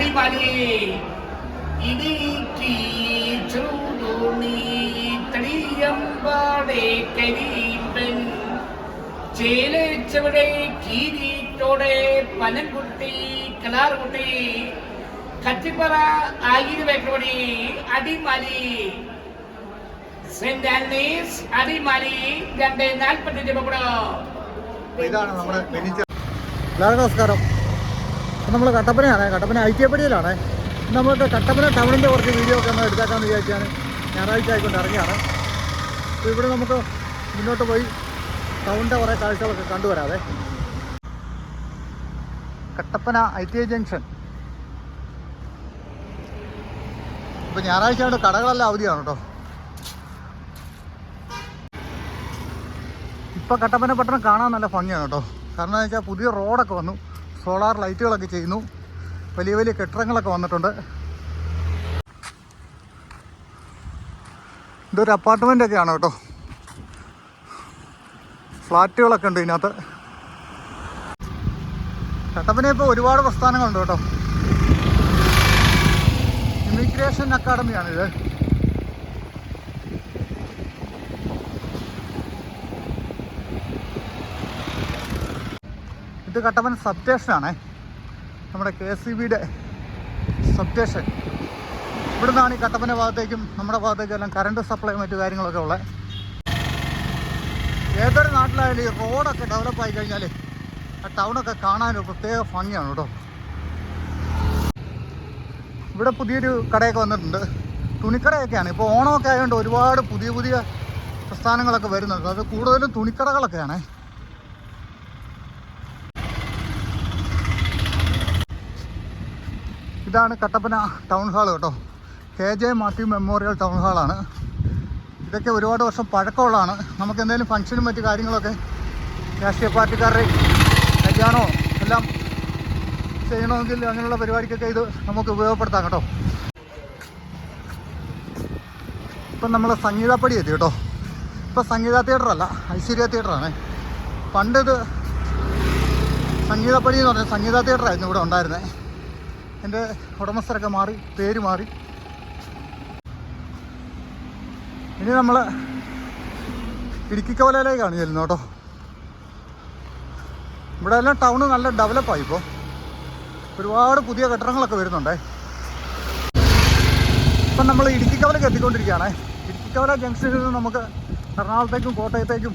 അടിമാലി ഇടുക്കി ചൂടുണി തടിയമ്പാടെ കരീമ്പൻ. ചേലച്ചവിടെ കീരീറ്റോടെ പനംകുട്ടി കിളാർകുട്ടി കത്തിപ്പറ ആയിരവേക്കമണി അടിമലി. സെന്റ് ആന്റണീസ് അടിമാലി രണ്ട് നാൽപ്പത്തി രൂപ കൂടോ. ഇതാണ് നമ്മുടെ നമസ്കാരം. ഇപ്പം നമ്മൾ കട്ടപ്പനയാണ്. കട്ടപ്പന ഐ ടി പടിയിലാണ്. നമുക്ക് കട്ടപ്പന ടൗണിന്റെ കുറച്ച് വീഡിയോ ഒക്കെ ഒന്ന് എടുത്തേക്കാമെന്ന് വിചാരിച്ചാണ് ഞായറാഴ്ച ആയിക്കൊണ്ട് ഇറങ്ങിയാണ്. അപ്പോൾ ഇവിടെ നമുക്ക് മുന്നോട്ട് പോയി ടൗണിന്റെ കുറേ കാഴ്ചകളൊക്കെ കണ്ടുവരാതെ Kattappana I T I junction. ഇപ്പോൾ ഞായറാഴ്ച ആയതുകൊണ്ട് കടകളെല്ലാം അവധിയാണ് കേട്ടോ. ഇപ്പം കട്ടപ്പന പട്ടണം കാണാൻ നല്ല ഭംഗിയാണ് കേട്ടോ. കാരണം എന്താ വെച്ചാൽ പുതിയ റോഡൊക്കെ വന്നു. സോളാർ ലൈറ്റുകളൊക്കെ ചെയ്യുന്നു. വലിയ വലിയ കെട്ടിടങ്ങളൊക്കെ വന്നിട്ടുണ്ട്. ഇതൊരു അപ്പാർട്ട്മെന്റ് ഒക്കെയാണ് കേട്ടോ. ഫ്ലാറ്റുകളൊക്കെ ഉണ്ട് ഇതിനകത്ത്. കട്ടപ്പന ഇപ്പോൾ ഒരുപാട് പ്രസ്ഥാനങ്ങളുണ്ട് കേട്ടോ. ഇമിഗ്രേഷൻ അക്കാഡമിയാണിത് ഇത് കട്ടപ്പന സബ് സ്റ്റേഷനാണേ നമ്മുടെ കെ എസ് സി ബിയുടെ സബ് സ്റ്റേഷൻ ഇവിടെ നിന്നാണ് ഈ കട്ടപ്പന ഭാഗത്തേക്കും നമ്മുടെ ഭാഗത്തേക്കും എല്ലാം കറണ്ട് സപ്ലൈ മറ്റു കാര്യങ്ങളൊക്കെ ഉള്ളത് ഏതൊരു നാട്ടിലായാലും ഈ റോഡൊക്കെ ഡെവലപ്പ് ആയി കഴിഞ്ഞാൽ ആ ടൗണൊക്കെ ഒരു പ്രത്യേക ഭംഗിയാണ് കേട്ടോ. ഇവിടെ പുതിയൊരു കടയൊക്കെ വന്നിട്ടുണ്ട്. തുണിക്കടയൊക്കെയാണ്. ഇപ്പോൾ ഓണമൊക്കെ ആയതുകൊണ്ട് ഒരുപാട് പുതിയ പുതിയ പ്രസ്ഥാനങ്ങളൊക്കെ വരുന്നുണ്ട്. അത് കൂടുതലും തുണിക്കടകളൊക്കെയാണേ. ഇതാണ് കട്ടപ്പന ടൗൺ ഹാൾ കേട്ടോ. K J Mathew memorial town ഹാളാണ് ഇതൊക്കെ ഒരുപാട് വർഷം പഴക്കമുള്ളതാണ്. നമുക്ക് എന്തെങ്കിലും ഫംഗ്ഷനും മറ്റു കാര്യങ്ങളൊക്കെ രാഷ്ട്രീയ പാർട്ടിക്കാരുടെ കല്യാണമോ എല്ലാം ചെയ്യണമെങ്കിൽ അങ്ങനെയുള്ള പരിപാടിക്കൊക്കെ ഇത് നമുക്ക് ഉപയോഗപ്പെടുത്താം കേട്ടോ. ഇപ്പം നമ്മൾ സംഗീതപ്പടി എത്തി കേട്ടോ. ഇപ്പം സംഗീത തിയേറ്ററല്ല ഐശ്വര്യ തിയേറ്ററാണ് പണ്ട് ഇത് സംഗീതപ്പടി എന്ന് പറഞ്ഞാൽ സംഗീത തിയേറ്ററായിരുന്നു ഇവിടെ ഉണ്ടായിരുന്നത് എന്റെ ഉടമസ്ഥരൊക്കെ മാറി പേര് മാറി. ഇനി നമ്മൾ ഇടുക്കി കവലയിലേക്കാണ് ചെല്ലുന്നത് കേട്ടോ. ഇവിടെ എല്ലാം ടൗൺ നല്ല ഡെവലപ്പായി ഇപ്പോൾ ഒരുപാട് പുതിയ കെട്ടിടങ്ങളൊക്കെ വരുന്നുണ്ടേ. ഇപ്പം നമ്മൾ ഇടുക്കി എത്തിക്കൊണ്ടിരിക്കുകയാണേ. ഇടുക്കി കവല ജംഗ്ഷനിൽ നിന്ന് നമുക്ക് എറണാകുളത്തേക്കും കോട്ടയത്തേക്കും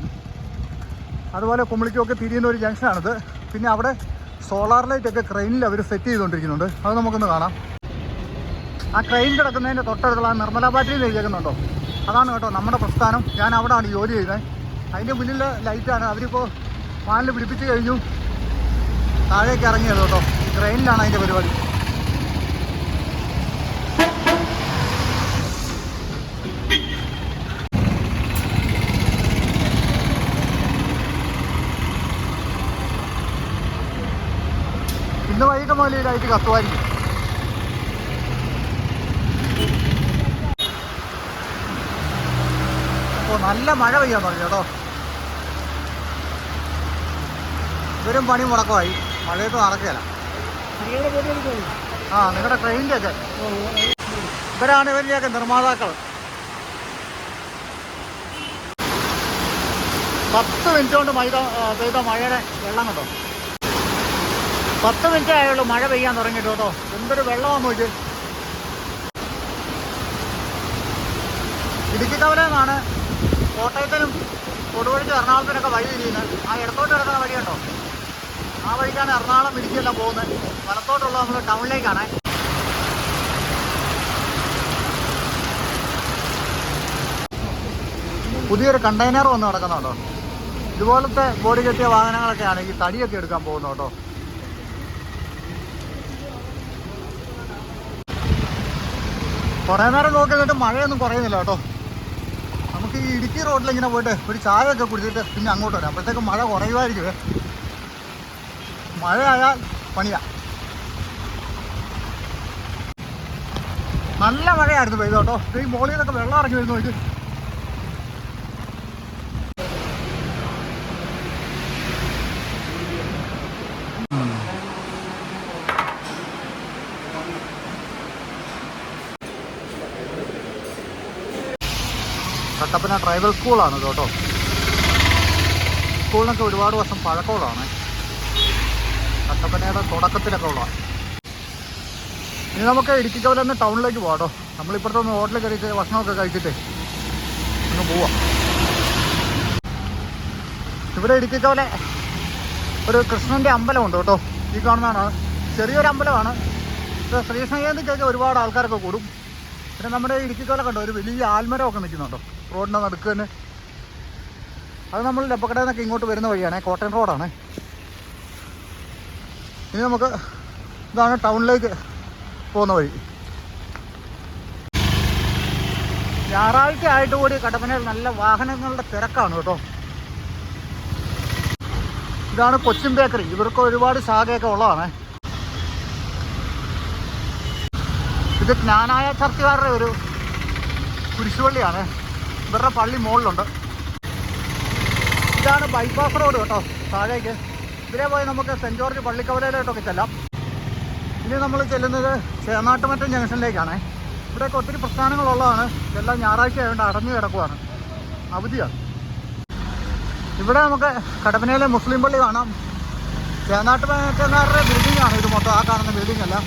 അതുപോലെ കുമളിക്കുമൊക്കെ തിരിയുന്ന ഒരു ജംഗ്ഷനാണിത്. പിന്നെ അവിടെ സോളാർ ലൈറ്റ് ഒക്കെ ക്രെയിനിൽ അവർ സെറ്റ് ചെയ്തുകൊണ്ടിരിക്കുന്നുണ്ട്. അത് നമുക്കൊന്ന് കാണാം. ആ ക്രെയിൻ കിടക്കുന്നതിന്റെ തൊട്ടടുത്തുള്ള നിർമ്മല ബാറ്ററി എഴുതിയേക്കുന്നുണ്ടോ? അതാണ് കേട്ടോ നമ്മുടെ പ്രസ്ഥാനം. ഞാൻ അവിടെയാണ് ജോലി ചെയ്യുന്നത്. അതിന്റെ മുന്നിൽ ലൈറ്റാണ് അവരിപ്പോൾ വാനിൽ പിടിപ്പിച്ച് കഴിഞ്ഞു. താഴേക്ക് ഇറങ്ങിയത് കേട്ടോ. ക്രെയിനിലാണ് അതിന്റെ പരിപാടി. വൈകിട്ട് ലൈറ്റ് കത്തുമായിരിക്കും. അപ്പോൾ നല്ല മഴ പെയ്യാൻ തുടങ്ങി കേട്ടോ. ഇവരും പണി മുടക്കമായി. മഴയത്ത് നടക്കുകയല്ല. ആ നിങ്ങളുടെ ട്രെയിനിന്റെ ഒക്കെ. ഇവരാണ് ഇവരുടെയൊക്കെ നിർമ്മാതാക്കൾ. പത്ത് മിനിറ്റ് കൊണ്ട് മൈത പെയ്ത മഴയുടെ വെള്ളം കണ്ടോ? പത്ത് മിനിറ്റ് ആയുള്ളൂ. മഴ പെയ്യാൻ തുടങ്ങിയിട്ട് കേട്ടോ എന്തൊരു വെള്ളമാണോ ഇത്? ഇടുക്കി കവലെന്നാണ് കോട്ടയത്തിനും കൊടുവഴിക്ക് എറണാകുളത്തിനൊക്കെ വഴി തിരിയുന്നത്. ആ ഇടത്തോട്ട് കിടക്കുന്ന വഴി കണ്ടോ ആ വഴിക്കാണ് എറണാകുളം ഇടുക്കിയെല്ലാം പോകുന്നത്. വലത്തോട്ടുള്ള നമ്മൾ ടൗണിലേക്കാണ്. പുതിയൊരു കണ്ടെയ്നർ വന്ന് നടക്കുന്നുണ്ടോ? ഇതുപോലത്തെ ബോഡി കെട്ടിയ വാഹനങ്ങളൊക്കെയാണ് ഈ തടിയൊക്കെ എടുക്കാൻ പോകുന്നത് കേട്ടോ. കുറേ നേരം നോക്കി കഴിഞ്ഞിട്ട് മഴയൊന്നും കുറയുന്നില്ല കേട്ടോ. നമുക്ക് ഈ ഇടുക്കി റോഡിൽ ഇങ്ങനെ പോയിട്ട് ഒരു ചായ ഒക്കെ കുടിച്ചിട്ട് പിന്നെ അങ്ങോട്ട് വരാം. അപ്പോഴത്തേക്ക് മഴ കുറയുമായിരിക്കുമേ മഴയായാൽ പണിയാ. നല്ല മഴയായിരുന്നു പെയ്തോട്ടോ ഈ മോളിൽ വെള്ളം ഇറങ്ങി വരുന്നു നോക്കി. കട്ടപ്പന ട്രൈബൽ സ്കൂളാണ് കേട്ടോ. സ്കൂളിനൊക്കെ ഒരുപാട് വർഷം പഴക്കമുള്ളതാണ്. കട്ടപ്പനയുടെ തുടക്കത്തിലൊക്കെ ഉള്ള ഇനി നമുക്ക് ഇടുക്കിക്കവല തന്നെ ടൗണിലേക്ക് പോകാം കേട്ടോ. നമ്മളിപ്പോഴത്തെ ഒന്ന് ഹോട്ടലിൽ കയറിയിട്ട് ഭക്ഷണമൊക്കെ കഴിച്ചിട്ട് ഒന്ന് പോവാം. ഇവിടെ ഇടുക്കിക്കവല ഒരു കൃഷ്ണന്റെ അമ്പലമുണ്ട് കേട്ടോ. ഈ കാണുന്നതാണ്. ചെറിയൊരു അമ്പലമാണ്. ഇത് ശ്രീസംഗീതയ്ക്കൊക്കെ ഒരുപാട് ആൾക്കാരൊക്കെ കൂടും. പിന്നെ നമ്മുടെ ഇടുക്കിക്കോല കണ്ടോ? ഒരു വലിയ ആൽമരമൊക്കെ നിൽക്കുന്നുണ്ടോ? റോഡിന്റെ നടുക്ക് തന്നെ. അത് നമ്മൾ ഡെപ്പക്കടയിൽ ഇങ്ങോട്ട് വരുന്ന വഴിയാണേ കോട്ടയം റോഡാണ് ഇനി നമുക്ക് ഇതാണ് ടൗണിലേക്ക് പോകുന്ന വഴി. ഞായറാഴ്ച ആയിട്ട് കൂടി കട്ടപ്പനയിൽ നല്ല വാഹനങ്ങളുടെ തിരക്കാണ് കേട്ടോ. ഇതാണ് കൊച്ചിൻ ബേക്കറി. ഇവർക്ക് ഒരുപാട് ശാഖയൊക്കെ ഉള്ളതാണ്. ഇത് ജ്ഞാനായ ചർച്ചക്കാരുടെ ഒരു കുരിശുപള്ളിയാണ്. ഇവരുടെ പള്ളി മുകളിലുണ്ട്. ഇതാണ് ബൈപ്പാസ് റോഡ് കേട്ടോ താഴേക്ക്. ഇതിലെ പോയി നമുക്ക് സെന്റ് ജോർജ് പള്ളിക്കവലയിലോട്ടൊക്കെ ചെല്ലാം. ഇനി നമ്മൾ ചെല്ലുന്നത് ചേന്നാട്ടുമറ്റം ജംഗ്ഷനിലേക്കാണ്. ഇവിടെയൊക്കെ ഒത്തിരി പ്രസ്ഥാനങ്ങളുള്ളതാണ്. എല്ലാം ഞായറാഴ്ച ആയതുകൊണ്ട് അടഞ്ഞു കിടക്കുവാണ്. അവധിയാണ്. ഇവിടെ നമുക്ക് കടപ്പനയിലെ മുസ്ലിം പള്ളി കാണാം. ചേന്നാട്ടുമറ്റക്കാരുടെ ബിൽഡിംഗ് ആണ് ഇത് മൊത്തം. ആ കാണുന്ന ബിൽഡിംഗ് അല്ല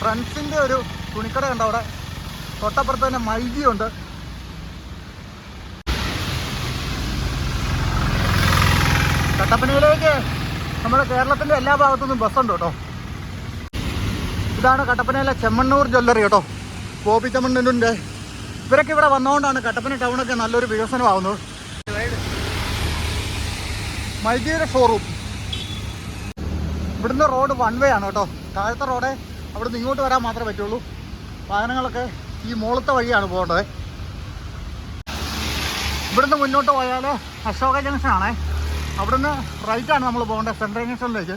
ഫ്രണ്ട്സിന്റെ ഒരു തുണിക്കട ഉണ്ട് അവിടെ തൊട്ടപ്പുറത്ത് തന്നെ മൈജിയുണ്ട്. കട്ടപ്പനയിലേക്ക് നമ്മുടെ കേരളത്തിന്റെ എല്ലാ ഭാഗത്തു നിന്നും ബസ്സുണ്ട് കേട്ടോ. ഇതാണ് കട്ടപ്പനയിലെ ചെമ്മണ്ണൂർ ജ്വല്ലറി കേട്ടോ. ബോബി ചെമ്മണ്ണൂരിന്റെ ഇവരൊക്കെ ഇവിടെ വന്നുകൊണ്ടാണ് കട്ടപ്പന ടൗണൊക്കെ നല്ലൊരു വികസനമാവുന്നത്. മൈജിയുടെ ഷോറൂം ഇവിടുന്ന് റോഡ് വൺ വേ ആണ് കേട്ടോ. താഴത്തെ റോഡ് അവിടുന്ന് ഇങ്ങോട്ട് വരാൻ മാത്രമേ പറ്റുള്ളൂ. വാഹനങ്ങളൊക്കെ ഈ മുകളത്തെ വഴിയാണ് പോകേണ്ടത്. ഇവിടുന്ന് മുന്നോട്ട് പോയാൽ അശോക ജംഗ്ഷൻ ആണേ. അവിടുന്ന് ആണ് നമ്മൾ പോകേണ്ടത്. സെൻട്രൽ ജംഗ്ഷനിലേക്ക്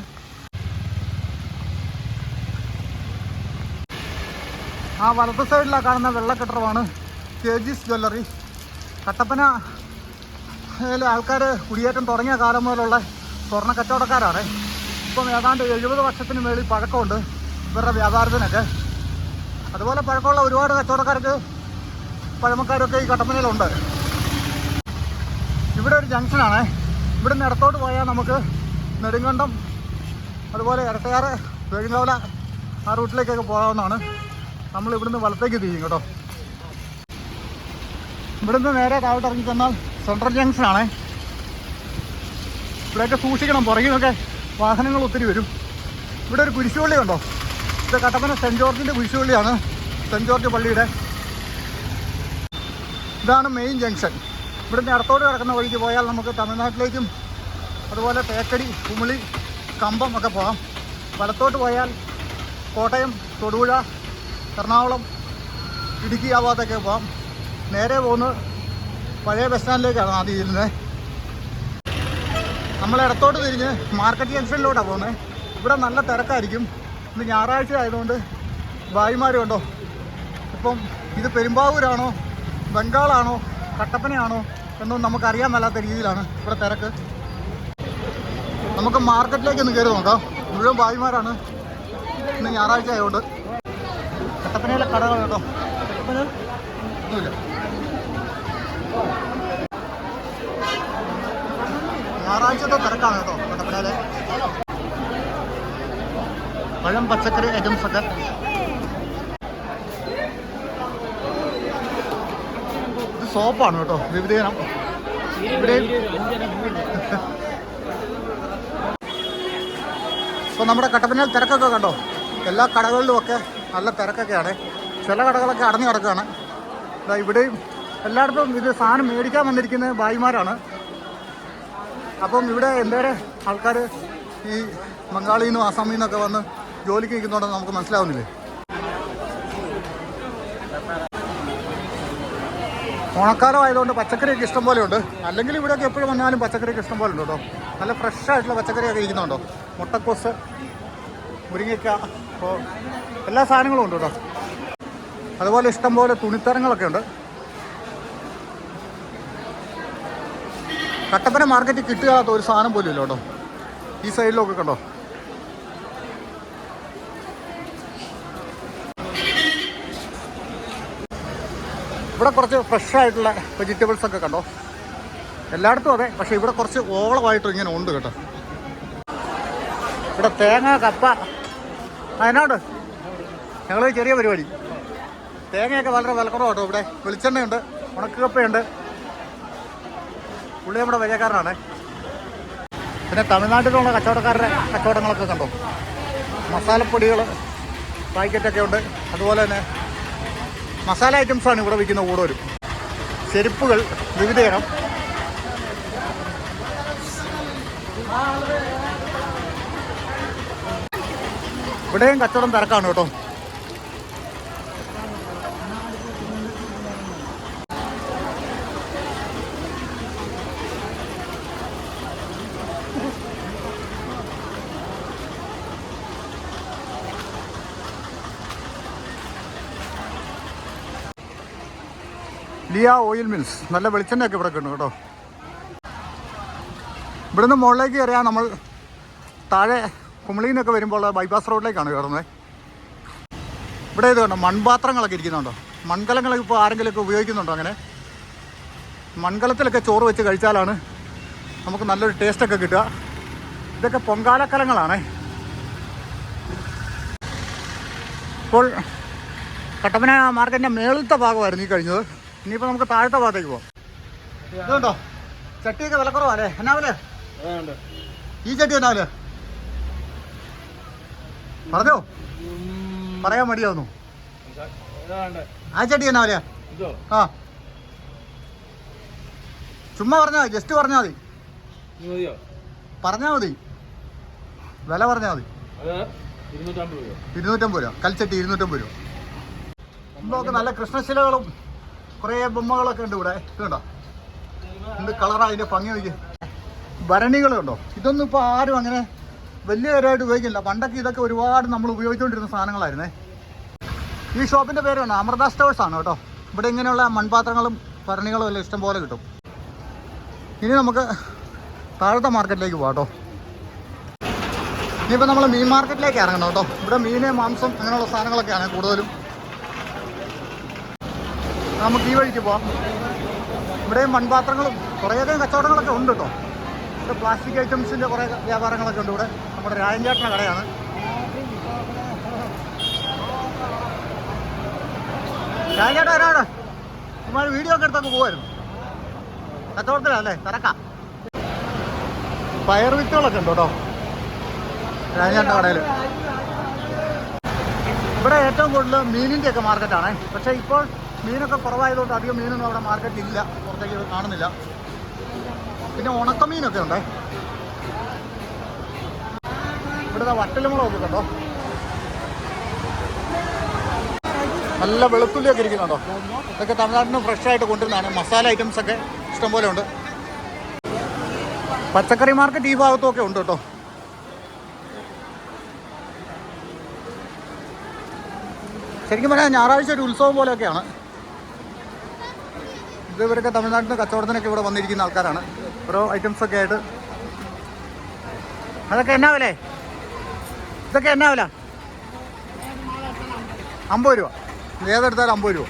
ആ വലത്ത് സൈഡിലാണ് കാണുന്ന വെള്ള കെ ജിസ് ജ്വല്ലറി കട്ടപ്പന ആൾക്കാർ കുടിയേറ്റം തുടങ്ങിയ കാലം മുതലുള്ള സ്വർണ കച്ചവടക്കാരാണ്. ഇപ്പം ഏതാണ്ട് എഴുപത് വർഷത്തിന് മേളിൽ പഴക്കമുണ്ട് ഇവരുടെ വ്യാപാരത്തിനൊക്കെ. അതുപോലെ പഴക്കമുള്ള ഒരുപാട് കച്ചവടക്കാർക്ക് പഴമക്കാരൊക്കെ ഈ കട്ടപ്പനയിലുണ്ട്. ഇവിടെ ഒരു ജംഗ്ഷനാണ് ഇവിടെ നിന്ന് ഇടത്തോട്ട് പോയാൽ നമുക്ക് നെടുങ്കണ്ടം അതുപോലെ ഇരട്ടയാറ് വെഴുങ്കവല ആ റൂട്ടിലേക്കൊക്കെ പോകാവുന്നതാണ്. നമ്മൾ ഇവിടുന്ന് വലത്തേക്ക് തിരിയും കേട്ടോ. ഇവിടുന്ന് നേരെ താഴോട്ട് ഇറങ്ങി ചെന്നാൽ സെൻട്രൽ ജംഗ്ഷനാണേ ഇവിടെയൊക്കെ സൂക്ഷിക്കണം പുറകിലൊക്കെ വാഹനങ്ങൾ ഒത്തിരി വരും. ഇവിടെ ഒരു കുരിശുപള്ളി ഉണ്ടോ ഇത് കട്ടപ്പന സെന്റ് ജോർജിന്റെ കുരിശുപള്ളിയാണ് സെന്റ് ജോർജ് പള്ളിയുടെ. ഇതാണ് മെയിൻ ജംഗ്ഷൻ. ഇവിടുന്ന് ഇടത്തോട് കിടക്കുന്ന വഴിക്ക് പോയാൽ നമുക്ക് തമിഴ്നാട്ടിലേക്കും അതുപോലെ തേക്കടി കുമിളി കമ്പം ഒക്കെ പോകാം. വലത്തോട്ട് പോയാൽ കോട്ടയം തൊടുപുഴ എറണാകുളം ഇടുക്കി ആ ഭാഗത്തൊക്കെ പോകാം. നേരെ പോകുന്നത് പഴയ ബസ് സ്റ്റാൻഡിലേക്കാണ് ആദ്യം ഇരുന്നത് നമ്മൾ ഇടത്തോട്ട് തിരിഞ്ഞ് മാർക്കറ്റ് ജംഗ്ഷനിലോട്ടാണ് പോകുന്നത് ഇവിടെ നല്ല തിരക്കായിരിക്കും. ഇന്ന് ഞായറാഴ്ച ആയതുകൊണ്ട് ഭായിമാരും ഉണ്ടോ ഇപ്പം ഇത് പെരുമ്പാവൂരാണോ? ബംഗാളാണോ? കട്ടപ്പനയാണോ? എന്നൊന്നും നമുക്കറിയാൻ മേലാത്ത രീതിയിലാണ് ഇവിടെ തിരക്ക്. നമുക്ക് മാർക്കറ്റിലേക്ക് ഒന്ന് കയറി നോക്കാം. മുഴുവൻ ഭായിമാരാണ് ഇന്ന് ഞായറാഴ്ച ആയതുകൊണ്ട്. കട്ടപ്പനയിലെ കടകൾ കേട്ടോ. കട്ടപ്പന ഒന്നുമില്ല. ഞായറാഴ്ചത്തെ തിരക്കാണ് കേട്ടോ കട്ടപ്പനയിലെ പഴം പച്ചക്കറി ഐറ്റംസ് ഒക്കെ ഇത് സോപ്പാണ് കേട്ടോ. വിവിധയിനം. ഇവിടെ ഇപ്പൊ നമ്മുടെ കട്ടപ്പനയിൽ തിരക്കൊക്കെ കണ്ടോ? എല്ലാ കടകളിലുമൊക്കെ നല്ല തിരക്കൊക്കെയാണ്. ചില കടകളൊക്കെ അടഞ്ഞു കിടക്കുകയാണ്. ഇവിടെയും എല്ലായിടത്തും ഇത് സാധനം മേടിക്കാൻ വന്നിരിക്കുന്ന ഭായിമാരാണ്. അപ്പം ഇവിടെ എന്തേരെ ആൾക്കാർ ഈ ബംഗാളിൽ നിന്നും ആസാമിൽ നിന്നൊക്കെ വന്ന് ജോലിക്ക് നിൽക്കുന്നുണ്ടെന്ന് നമുക്ക് മനസ്സിലാവുന്നില്ലേ? ഓണക്കാലം ആയതുകൊണ്ട് പച്ചക്കറിയൊക്കെ ഇഷ്ടം പോലെ ഉണ്ട് അല്ലെങ്കിൽ ഇവിടെയൊക്കെ എപ്പോഴും വന്നാലും പച്ചക്കറിയൊക്കെ ഇഷ്ടം പോലെ ഉണ്ട് കേട്ടോ. നല്ല ഫ്രഷ് ആയിട്ടുള്ള പച്ചക്കറിയൊക്കെ ഇരിക്കുന്നുണ്ടോ? മുട്ടക്കോസ് മുരിങ്ങയ്ക്ക അപ്പോൾ എല്ലാ സാധനങ്ങളും ഉണ്ട് കേട്ടോ. അതുപോലെ ഇഷ്ടം പോലെ തുണിത്തരങ്ങളൊക്കെ ഉണ്ട്. കട്ടപ്പന മാർക്കറ്റിൽ കിട്ടുകാത്ത ഒരു സാധനം പോലും ഇല്ല കേട്ടോ. ഈ സൈഡിലൊക്കെ കണ്ടോ? ഇവിടെ കുറച്ച് ഫ്രഷ് ആയിട്ടുള്ള വെജിറ്റബിൾസ് ഒക്കെ കണ്ടോ? എല്ലായിടത്തും അതെ പക്ഷേ ഇവിടെ കുറച്ച് ഓളമായിട്ടും ഇങ്ങനെ ഉണ്ട് കേട്ടോ. ഇവിടെ തേങ്ങ കപ്പ അതിനോട് ഞങ്ങൾ ചെറിയ പരിപാടി. തേങ്ങയൊക്കെ വളരെ വിലക്കുറവ് കേട്ടോ ഇവിടെ. വെളിച്ചെണ്ണയുണ്ട് ഉണക്കക്കപ്പയുണ്ട്. പുള്ളി നമ്മുടെ വരിയക്കാരനാണ് പിന്നെ തമിഴ്നാട്ടിലുള്ള കച്ചവടക്കാരുടെ കച്ചവടങ്ങളൊക്കെ കണ്ടോ? മസാലപ്പൊടികൾ പാക്കറ്റൊക്കെ ഉണ്ട്. അതുപോലെ തന്നെ മസാല ഐറ്റംസാണ് ഇവിടെ വിൽക്കുന്ന കൂടുതലും. ചെരുപ്പുകൾ വിവിധ ഇനം ഇവിടെയും കച്ചവടം തിരക്കാണ് കേട്ടോ. Liya oil mills. നല്ല വെളിച്ചെണ്ണയൊക്കെ ഇവിടെ കിട്ടും കേട്ടോ. ഇവിടുന്ന് മുകളിലേക്ക് കയറിയാൽ നമ്മൾ താഴെ കുമളിയിൽ നിന്നൊക്കെ വരുമ്പോൾ ബൈപ്പാസ് റോഡിലേക്കാണ് കയറുന്നത്. ഇവിടെ ഇത് കണ്ടോ മൺപാത്രങ്ങളൊക്കെ ഇരിക്കുന്നുണ്ടോ? മൺകലങ്ങളൊക്കെ ഇപ്പോൾ ആരെങ്കിലുമൊക്കെ ഉപയോഗിക്കുന്നുണ്ടോ അങ്ങനെ? മൺകലത്തിലൊക്കെ ചോറ് വെച്ച് കഴിച്ചാലാണ് നമുക്ക് നല്ലൊരു ടേസ്റ്റൊക്കെ കിട്ടുക. ഇതൊക്കെ പൊങ്കാലക്കലങ്ങളാണേ. ഇപ്പോൾ കട്ടപ്പന മാർക്കറ്റിന്റെ മേളത്തെ ഭാഗമായിരുന്നു ഈ കഴിഞ്ഞത്. ഇനിയിപ്പോൾ നമുക്ക് താഴത്തെ ഭാഗത്തേക്ക് പോകാം ഇതുണ്ടോ? ചട്ടിയൊക്കെ വിലക്കുറവല്ലേ എന്നാ വില? ഈ ചട്ടി എന്നാ വില? പറഞ്ഞോ? പറയാൻ മടിയാവുന്നു. ആ ചട്ടി എന്നാ വില? ആ. ചുമ്മാ പറഞ്ഞാൽ മതി ജസ്റ്റ് പറഞ്ഞാൽ മതി. പറഞ്ഞാൽ മതി. വില പറഞ്ഞാൽ മതി. ഇരുന്നൂറ്റമ്പത് രൂപ. കൽച്ചട്ടി ഇരുന്നൂറ്റമ്പത് രൂപ. നമുക്ക് നല്ല കൃഷ്ണശിലകളും കുറേ ബൊമ്മകളൊക്കെ ഉണ്ട് ഇവിടെ. കണ്ടോ? എന്ത് കളറാ അതിന്റെ ഭംഗി നോക്കി ഭരണികളുണ്ടോ? ഇതൊന്നും ഇപ്പോൾ ആരും അങ്ങനെ വലിയ കാര്യമായിട്ട് ഉപയോഗിക്കില്ല പണ്ടൊക്കെ ഇതൊക്കെ ഒരുപാട് നമ്മൾ ഉപയോഗിച്ചുകൊണ്ടിരുന്ന സാധനങ്ങളായിരുന്നേ. ഈ ഷോപ്പിന്റെ പേരാണ് അമൃത സ്റ്റോഴ്സ് ആണ് കേട്ടോ. ഇവിടെ ഇങ്ങനെയുള്ള മൺപാത്രങ്ങളും ഭരണികളും എല്ലാം ഇഷ്ടം പോലെ കിട്ടും. ഇനി നമുക്ക് താഴത്തെ മാർക്കറ്റിലേക്ക് പോകാം കേട്ടോ. ഇനിയിപ്പോൾ നമ്മൾ മീൻ മാർക്കറ്റിലേക്ക് ഇറങ്ങണം കേട്ടോ. ഇവിടെ മീന് മാംസം അങ്ങനെയുള്ള സാധനങ്ങളൊക്കെയാണ് കൂടുതലും നമുക്ക് ഈ വഴിക്ക് പോവാം. ഇവിടെയും മൺപാത്രങ്ങളും കുറേയധികം കച്ചവടങ്ങളൊക്കെ ഉണ്ട് കേട്ടോ ഇവിടെ പ്ലാസ്റ്റിക് ഐറ്റംസിന്റെ കുറേ വ്യാപാരങ്ങളൊക്കെ ഉണ്ട് ഇവിടെ. നമ്മുടെ രാജൻചേട്ടന്റെ കടയാണ്. രാജൻചേട്ടാ ആരാണ് നമ്മൾ വീഡിയോ ഒക്കെ എടുത്തൊക്കെ പോകുമായിരുന്നു കച്ചവടത്തിലല്ലേ? തിരക്കാം. പയർ വിത്തുകളൊക്കെ ഉണ്ട് കേട്ടോ രാജൻചേട്ടന്റെ കടയിൽ ഇവിടെ ഏറ്റവും കൂടുതൽ മീനിന്റെയൊക്കെ മാർക്കറ്റാണ് പക്ഷേ ഇപ്പോൾ മീനൊക്കെ കുറവായതുകൊണ്ട് അധികം മീനൊന്നും അവിടെ മാർക്കറ്റ് ഇല്ല. പുറത്തേക്ക് കാണുന്നില്ല. പിന്നെ ഉണക്കമീനൊക്കെ ഉണ്ടേ? ഇവിടുത്തെ വട്ടലുമുളകൊക്കെ കണ്ടോ? നല്ല വെളുത്തുള്ളിയൊക്കെ ഇരിക്കുന്നുണ്ടോ? ഇതൊക്കെ തമിഴ്നാട്ടിൽ നിന്ന് ഫ്രഷ് ആയിട്ട് കൊണ്ടുവരുന്നതാണ്. മസാല ഐറ്റംസ് ഒക്കെ ഇഷ്ടംപോലെ ഉണ്ട്. പച്ചക്കറി മാർക്കറ്റ് ഈ ഭാഗത്തും ഒക്കെ ഉണ്ട് കേട്ടോ. ശരിക്കും പറഞ്ഞാൽ ഞായറാഴ്ച ഒരു ഉത്സവം പോലെയൊക്കെയാണ്. ഇത് ഇവരൊക്കെ തമിഴ്നാട്ടിൽ നിന്ന് കച്ചവടത്തിനൊക്കെ ഇവിടെ വന്നിരിക്കുന്ന ആൾക്കാരാണ്. ഓരോ ഐറ്റംസ് ഒക്കെ ആയിട്ട്. അതൊക്കെ എന്നാ വിലേ ഇതൊക്കെ എന്നാ വില അമ്പത് രൂപ. ഏതെടുത്താലും അമ്പത് രൂപ.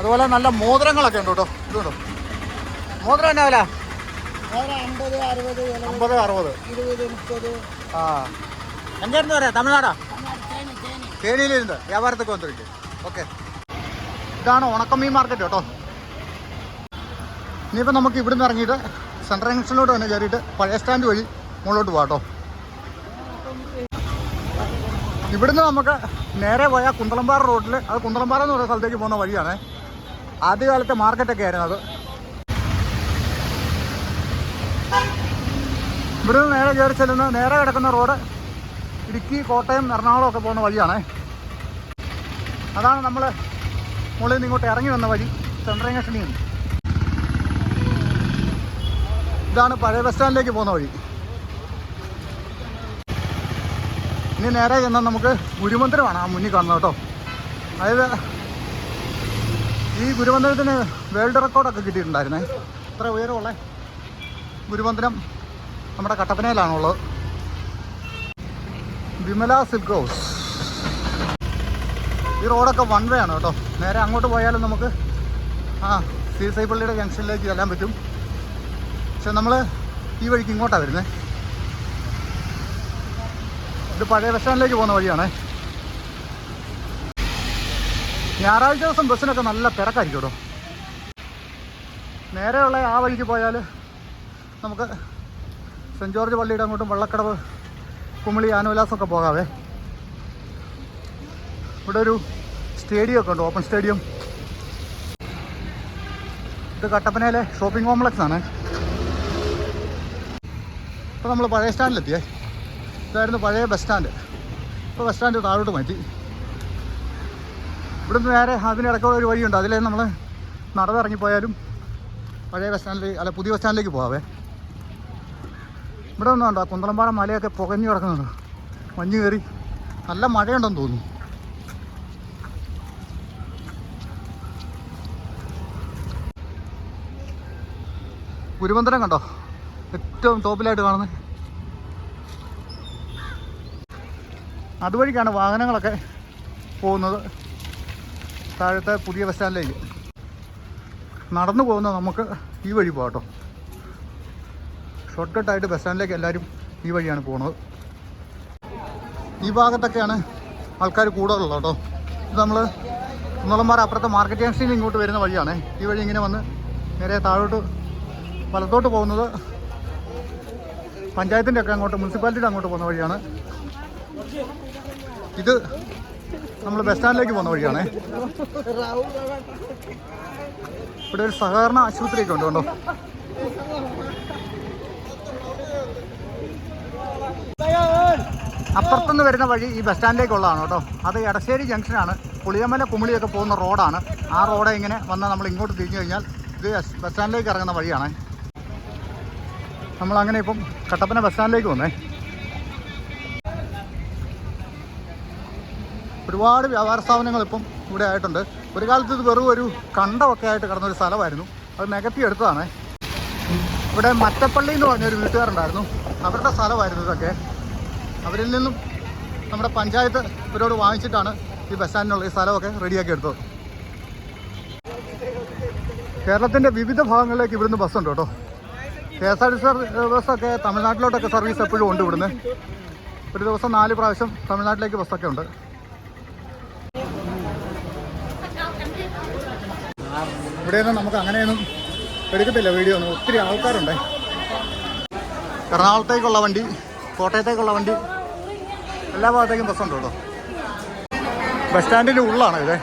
അതുപോലെ നല്ല മോതിരങ്ങളൊക്കെ ഉണ്ട് കേട്ടോ. ഇതുണ്ടോ മോതിരം എന്നാ വില അമ്പത് അറുപത്. ആ. എന്തായിരുന്നു പറയാ? തമിഴ്നാടാ തേനി തേനി. തേനിയിലിരുന്ന്. വ്യാപാരത്തൊക്കെ വന്നിരിക്കും. ഓക്കെ. ഇതാണ് ഉണക്കമീൻ മാർക്കറ്റ് കേട്ടോ. ഇനിയിപ്പോൾ നമുക്ക് ഇവിടുന്ന് ഇറങ്ങിയിട്ട് സെൻട്രൽ ജംഗ്ഷനിലോട്ട് തന്നെ കയറിയിട്ട് പഴയ സ്റ്റാൻഡ് വഴി മുകളിലോട്ട് പോകാം കേട്ടോ. ഇവിടുന്ന് നമുക്ക് നേരെ പോയാൽ കുന്തളമ്പാറ റോഡിൽ അത് കുന്തളമ്പാറ എന്ന് പറയുന്ന സ്ഥലത്തേക്ക് പോകുന്ന വഴിയാണ് ആദ്യകാലത്തെ മാർക്കറ്റൊക്കെ ആയിരുന്നു അത്. ഇവിടുന്ന് നേരെ കയറി ചെല്ലുന്ന നേരെ കിടക്കുന്ന റോഡ് ഇടുക്കി കോട്ടയം എറണാകുളം ഒക്കെ പോകുന്ന വഴിയാണ്. അതാണ് നമ്മൾ മുകളിൽ നിന്ന് ഇങ്ങോട്ട് ഇറങ്ങി വന്ന വഴി ജംഗ്ഷനിൽ ഇതാണ് പഴയ ബസ് സ്റ്റാൻഡിലേക്ക് പോകുന്ന വഴി. ഇനി നേരെ ചെന്നാൽ നമുക്ക് ഗുരുമന്ദിരമാണ് ആ മുന്നിൽ കാണുന്നത് കേട്ടോ. അതായത് ഈ ഗുരുമന്ദിരത്തിന് വേൾഡ് റെക്കോർഡൊക്കെ കിട്ടിയിട്ടുണ്ടായിരുന്നേ. ഇത്ര ഉയരമുള്ള ഗുരുമന്ദിരം നമ്മുടെ കട്ടപ്പനയിലാണുള്ളത്. Vimala silk house. ഈ റോഡൊക്കെ വൺ വേ ആണ് കേട്ടോ. നേരെ അങ്ങോട്ട് പോയാലും നമുക്ക് ആ സീസൈ പള്ളിയുടെ ജംഗ്ഷനിലേക്ക് ചെല്ലാൻ പറ്റും. പക്ഷെ നമ്മൾ ഈ വഴിക്ക് ഇങ്ങോട്ടാണ് വരുന്നത് ഇത് പഴയ ബസ് സ്റ്റാൻഡിലേക്ക് പോകുന്ന വഴിയാണേ. ഞായറാഴ്ച ദിവസം ബസ്സിനൊക്കെ നല്ല തിരക്കായിരിക്കും കേട്ടോ. നേരെയുള്ള ആ വഴിക്ക് പോയാൽ നമുക്ക് സെന്റ് ജോർജ് പള്ളിയുടെ അങ്ങോട്ടും വള്ളക്കടവ് കുമിളി ആനുവിലാസമൊക്കെ പോകാവേ. ഇവിടെ ഒരു സ്റ്റേഡിയം ഒക്കെ ഉണ്ട് ഓപ്പൺ സ്റ്റേഡിയം ഇത് കട്ടപ്പനയിലെ ഷോപ്പിംഗ് കോംപ്ലക്സ് ആണ്. ഇപ്പോൾ നമ്മൾ പഴയ സ്റ്റാൻഡിലെത്തിയേ. ഇതായിരുന്നു പഴയ ബസ് സ്റ്റാൻഡ് ഇപ്പോൾ ബസ് സ്റ്റാൻഡ് താഴോട്ട് മാറ്റി. ഇവിടുന്ന് നേരെ അതിനിടയ്ക്കുള്ള ഒരു വഴിയുണ്ട്. അതിലേ നമ്മൾ നടന്നിറങ്ങിപ്പോയാലും പഴയ ബസ് സ്റ്റാൻഡിൽ അല്ല പുതിയ ബസ് സ്റ്റാൻഡിലേക്ക് പോകാവേ ഇവിടെ ഒന്നും ഉണ്ടോ കുന്തളമ്പാറ മലയൊക്കെ പുകഞ്ഞു കിടക്കുന്നുണ്ട്. മഞ്ഞ് കയറി. നല്ല മഴയുണ്ടെന്ന് തോന്നുന്നു. ഗുരുമന്ദിരം കണ്ടോ? ഏറ്റവും ടോപ്പിലായിട്ട് കാണുന്നത് അതുവഴിക്കാണ് വാഹനങ്ങളൊക്കെ പോകുന്നത്. താഴത്തെ പുതിയ ബസ് സ്റ്റാൻഡിലേക്ക്. നടന്നു പോകുന്ന നമുക്ക് ഈ വഴി പോകട്ടോ കേട്ടോ. ഷോർട്ട് കട്ടായിട്ട് ബസ് സ്റ്റാൻഡിലേക്ക് എല്ലാവരും ഈ വഴിയാണ് പോകുന്നത്. ഈ ഭാഗത്തൊക്കെയാണ് ആൾക്കാർ കൂടുതലുള്ളത് കേട്ടോ. ഇത് നമ്മൾ കുന്നളന്മാർ അപ്പുറത്തെ മാർക്കറ്റ് ജംഗ്ഷനിൽ ഇങ്ങോട്ട് വരുന്ന വഴിയാണ്. ഈ വഴി ഇങ്ങനെ വന്ന് നേരെ താഴോട്ട് വലത്തോട്ട് പോകുന്നത് പഞ്ചായത്തിന്റെ ഒക്കെ അങ്ങോട്ട് മുനിസിപ്പാലിറ്റിയുടെ അങ്ങോട്ട് പോകുന്ന വഴിയാണ്. ഇത് നമ്മൾ ബസ് സ്റ്റാൻഡിലേക്ക് പോകുന്ന വഴിയാണേ. ഇവിടെ ഒരു സഹകരണ ആശുപത്രിയൊക്കെ ഉണ്ട് കണ്ടോ? അപ്പുറത്തുനിന്ന് വരുന്ന വഴി ഈ ബസ് സ്റ്റാൻഡിലേക്കുള്ളതാണ് കേട്ടോ. അത് എടശ്ശേരി ജംഗ്ഷനാണ്. പുളിയമല കുമിളിയൊക്കെ പോകുന്ന റോഡാണ്. ആ റോഡ് ഇങ്ങനെ വന്നാൽ നമ്മൾ ഇങ്ങോട്ട് തിരിഞ്ഞു കഴിഞ്ഞാൽ ഇത് ബസ് സ്റ്റാൻഡിലേക്ക് ഇറങ്ങുന്ന വഴിയാണ്. നമ്മൾ അങ്ങനെ ഇപ്പം കട്ടപ്പന ബസ് സ്റ്റാൻഡിലേക്ക് വന്നേ. ഒരുപാട് വ്യാപാര സ്ഥാപനങ്ങൾ ഇപ്പം ഇവിടെ ആയിട്ടുണ്ട്. ഒരു കാലത്ത് ഇത് വെറും ഒരു കണ്ടമൊക്കെ ആയിട്ട് കിടന്നൊരു സ്ഥലമായിരുന്നു. അത് നികത്തി എടുത്തതാണ്. ഇവിടെ മറ്റപ്പള്ളി എന്ന് പറഞ്ഞൊരു വീട്ടുകാരുണ്ടായിരുന്നു. അവരുടെ സ്ഥലമായിരുന്നു ഇതൊക്കെ. അവരിൽ നിന്നും നമ്മുടെ പഞ്ചായത്ത് ഇവരോട് വാങ്ങിച്ചിട്ടാണ് ഈ ബസ് സ്റ്റാൻഡിനുള്ള ഈ സ്ഥലമൊക്കെ റെഡിയാക്കി എടുത്തത്. കേരളത്തിന്റെ വിവിധ ഭാഗങ്ങളിലേക്ക് ഇവിടുന്ന് ബസ്സുണ്ട് കേട്ടോ. K S R T C ബസ്സൊക്കെ തമിഴ്നാട്ടിലോട്ടൊക്കെ സർവീസ് എപ്പോഴും ഉണ്ട് ഇവിടുന്ന്. ഒരു ദിവസം നാല് പ്രാവശ്യം തമിഴ്നാട്ടിലേക്ക് ബസ്സൊക്കെ ഉണ്ട്. ഇവിടെയൊന്നും നമുക്ക് അങ്ങനെയൊന്നും എടുക്കത്തില്ല. വീഡിയോ ഒന്നും ഒത്തിരി ആൾക്കാരുണ്ട്. എറണാകുളത്തേക്കുള്ള വണ്ടി കോട്ടയത്തേക്കുള്ള വണ്ടി എല്ലാ ഭാഗത്തേക്കും ബസ്സുണ്ട് കേട്ടോ. ബസ് സ്റ്റാൻഡിന്റെ ഉള്ളാണ് ഇത്.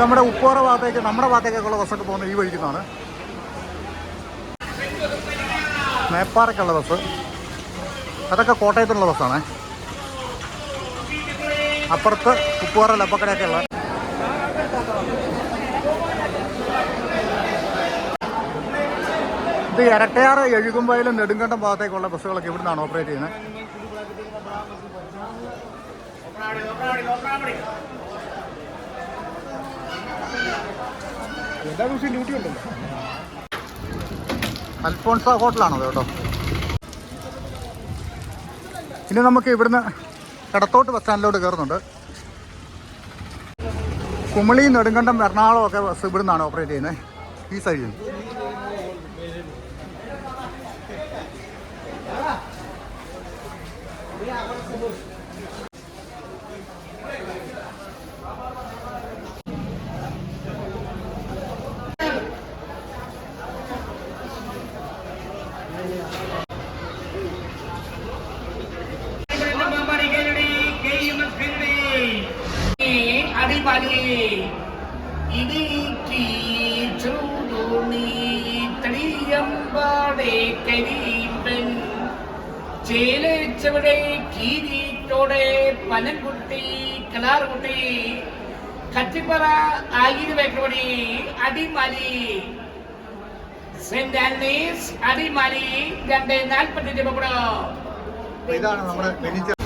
നമ്മുടെ ഉപ്പോറ ഭാഗത്തേക്ക് നമ്മുടെ ഭാഗത്തേക്കൊക്കെയുള്ള ബസ്സൊക്കെ പോകുന്നത് ഈ വഴിക്കുന്നതാണ് മേപ്പാറയ്ക്കുള്ള ബസ്. അതൊക്കെ കോട്ടയത്തുള്ള ബസ്സാണ്. അപ്പുറത്ത് കുപ്പുവാറ ലപ്പക്കടയൊക്കെ ഉള്ള ഇത് ഇരട്ടയാറ് എഴുകുമ്പോയിലും നെടുങ്കണ്ടം ഭാഗത്തേക്കുള്ള ബസ്സുകളൊക്കെ ഇവിടുന്നാണ് ഓപ്പറേറ്റ് ചെയ്യുന്നത്. എല്ലാ ദിവസവും ഡ്യൂട്ടി ഉണ്ടല്ലോ. അൽഫോൺസ ഹോട്ടലാണോ കേട്ടോ? ഇനി നമുക്ക് ഇവിടുന്ന് കടത്തോട്ട് ബസ് സ്റ്റാൻഡിലോട്ട് കയറുന്നുണ്ട്. കുമളി നെടുങ്കണ്ടം എറണാകുളം ഒക്കെ ബസ് ഇവിടുന്നാണ് ഓപ്പറേറ്റ് ചെയ്യുന്നത് ഈ സൈഡിൽ ചേലച്ചവിടെ കീരിട്ടോടെ പനംകുട്ടി കലാർകുട്ടി കത്തിപ്പറ ആയിരം വെക്കപടി അടിമാലി. സെന്റ് ആന്റണീസ് അടിമാലി രണ്ട് നാൽപ്പത്തി ഇതാണ് നമ്മുടെ